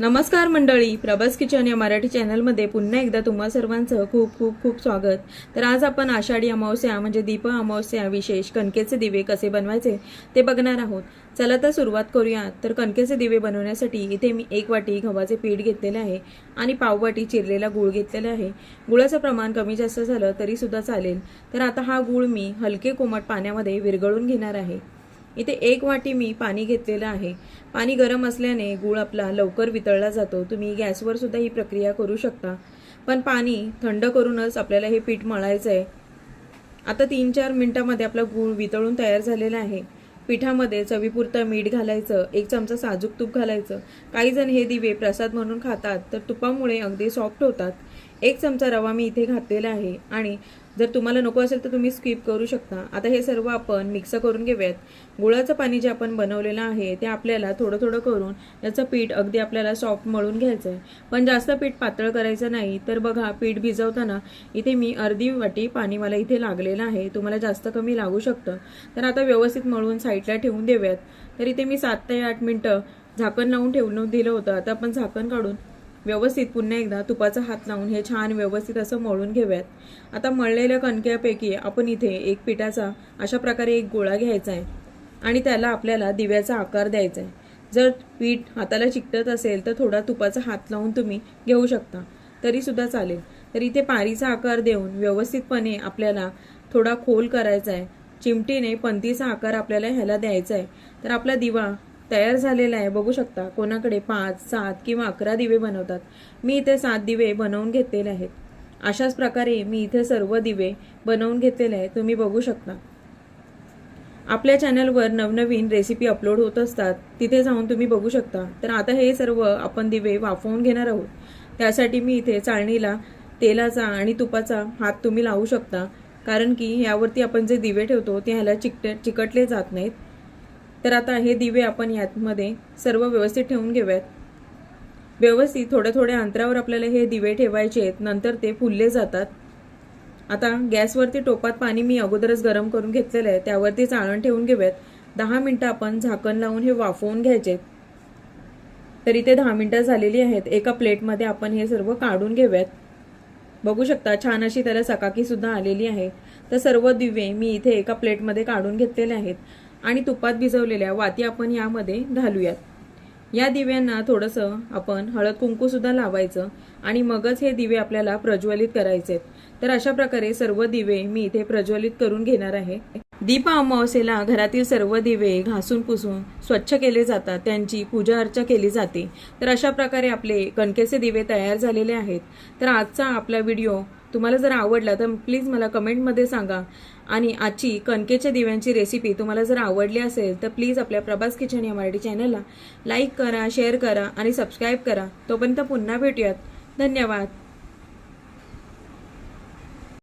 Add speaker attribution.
Speaker 1: नमस्कार मंडळी प्रभास किचन या मराठी चॅनलमध्ये पुन्हा एकदा तुम्हा सर्वांचं खूप खूप खूप स्वागत. तर आज आपण आषाढी अमावस्या म्हणजे दीप अमावस्या विशेष कणकेचे दिवे कसे बनवायचे ते बघणार आहोत. चला तर सुरुवात करूया. तर कणकेचे दिवे बनवण्यासाठी इथे मी एक वाटी गव्हाचे पीठ घेतलेले आहे आणि पाववाटी चिरलेला गूळ घेतलेला आहे. गुळाचं प्रमाण कमी जास्त झालं तरीसुद्धा चालेल. तर आता हा गूळ मी हलके कोमट पाण्यामध्ये विरघळून घेणार आहे. इथे एक वाटी मी पाणी घेतलेलं आहे. पाणी गरम असल्याने गूळ आपला लवकर वितळला जातो. तुम्ही गॅसवर सुद्धा ही प्रक्रिया करू शकता. पण पाणी थंड करूनच आपल्याला हे पीठ मळायचं आहे आता तीन चार मिनटामध्ये आपला गूळ वितळून तयार झालेला आहे. पिठामध्ये चवीपुरतं मीठ घालायचं एक चमचा साजूक तूप घालायचं. काही जण हे दिवे प्रसाद म्हणून खातात तर तुपामुळे अगदी सॉफ्ट होतात. एक चमचा रवा मी इथे घातलेला आहे आणि जर तुम्हाला नको असेल तर तुम्ही स्किप करू शकता. आता हे सर्व आपण मिक्स करून घेऊयात. गुळाचं पाणी जे आपण बनवलेलं आहे ते आपल्याला थोडं थोडं करून याचं पीठ अगदी आपल्याला सॉफ्ट मळून घ्यायचं आहे पण जास्त पीठ पातळ करायचं नाही. तर बघा पीठ भिजवताना इथे मी अर्धी वाटी पाणी मला इथे लागलेलं आहे. तुम्हाला जास्त कमी लागू शकतं. तर आता व्यवस्थित मळून साईडला ठेवून देऊयात. तर इथे मी सात ते आठ मिनटं झाकण लावून ठेवून दिलं होतं. आता आपण झाकण काढून व्यवस्थित पुन्हा एकदा तुपाचा हात लावून हे छान व्यवस्थित असं मळून घेऊयात. आता मळलेल्या कणक्यापैकी आपण इथे एक पिठाचा अशा प्रकारे एक गोळा घ्यायचा आहे आणि त्याला आपल्याला दिव्याचा आकार द्यायचा आहे. जर पीठ हाताला चिकटत असेल तर थोडा तुपाचा हात लावून तुम्ही घेऊ शकता. तरीसुद्धा चालेल. तर इथे पारीचा आकार देऊन व्यवस्थितपणे आपल्याला थोडा खोल करायचा आहे. चिमटीने पंतीचा आकार आपल्याला ह्याला द्यायचा आहे. तर आपला दिवा तयार झालेला आहे. बघू शकता कोणाकडे पाच सात किंवा अकरा दिवे बनवतात. मी इथे सात दिवे बनवून घेतलेले आहेत. अशाच प्रकारे मी इथे सर्व दिवे बनवून घेतलेले आहे तुम्ही बघू शकता. आपल्या चॅनलवर नवनवीन रेसिपी अपलोड होत असतात तिथे जाऊन तुम्ही बघू शकता. तर आता हे सर्व आपण दिवे वाफवून घेणार आहोत. त्यासाठी मी इथे चाळणीला तेलाचा आणि तुपाचा हात तुम्ही लावू शकता. कारण की यावरती आपण जे दिवे ठेवतो ते ह्याला चिकट चिकटले जात नाहीत. तर आता हे दिवे आपण यातमध्ये सर्व व्यवस्थित ठेवून घेऊयात. व्यवस्थित थोड्या थोड्या अंतरावर आपल्याला हे दिवे ठेवायचे आहेत. नंतर ते फुलले जातात. आता गॅसवरती टोपात पाणी मी अगोदरच गरम करून घेतलेलं आहे. त्यावरती चाळण ठेवून घेऊयात. दहा मिनटं आपण झाकण लावून हे वाफवून घ्यायचे. तर इथे दहा मिनटं झालेली आहेत. एका प्लेटमध्ये आपण हे सर्व काढून घेऊयात. बघू शकता छान अशी त्याला सकाकी सुद्धा आलेली आहे. तर सर्व दिवे मी इथे एका प्लेटमध्ये काढून घेतलेले आहेत. आणि तुपात भिजवलेल्या वाती आपण यामध्ये घालूयात. या दिव्यांना थोडंसं आपण हळद कुंकू सुद्धा लावायचं आणि मगच हे दिवे आपल्याला प्रज्वलित करायचे तर अशा प्रकारे सर्व दिवे मी इथे प्रज्वलित करून घेणार आहे. दीप अमावस्येला घरातील सर्व दिवे घासून पुसून स्वच्छ केले जातात. त्यांची पूजा अर्चा केली जाते. तर अशा प्रकारे आपले कणकेचे दिवे तयार झालेले आहेत. तर आजचा आपला व्हिडिओ तुम्हाला जर आवडला तर प्लीज मला कमेंटमध्ये सांगा. आणि आजची कणकेच्या दिव्यांची रेसिपी तुम्हाला जर आवडली असेल तर प्लीज आपल्या प्रभास किचन या मराठी चॅनलला लाईक करा शेअर करा आणि सबस्क्राईब करा. तोपर्यंत पुन्हा भेटूयात. धन्यवाद.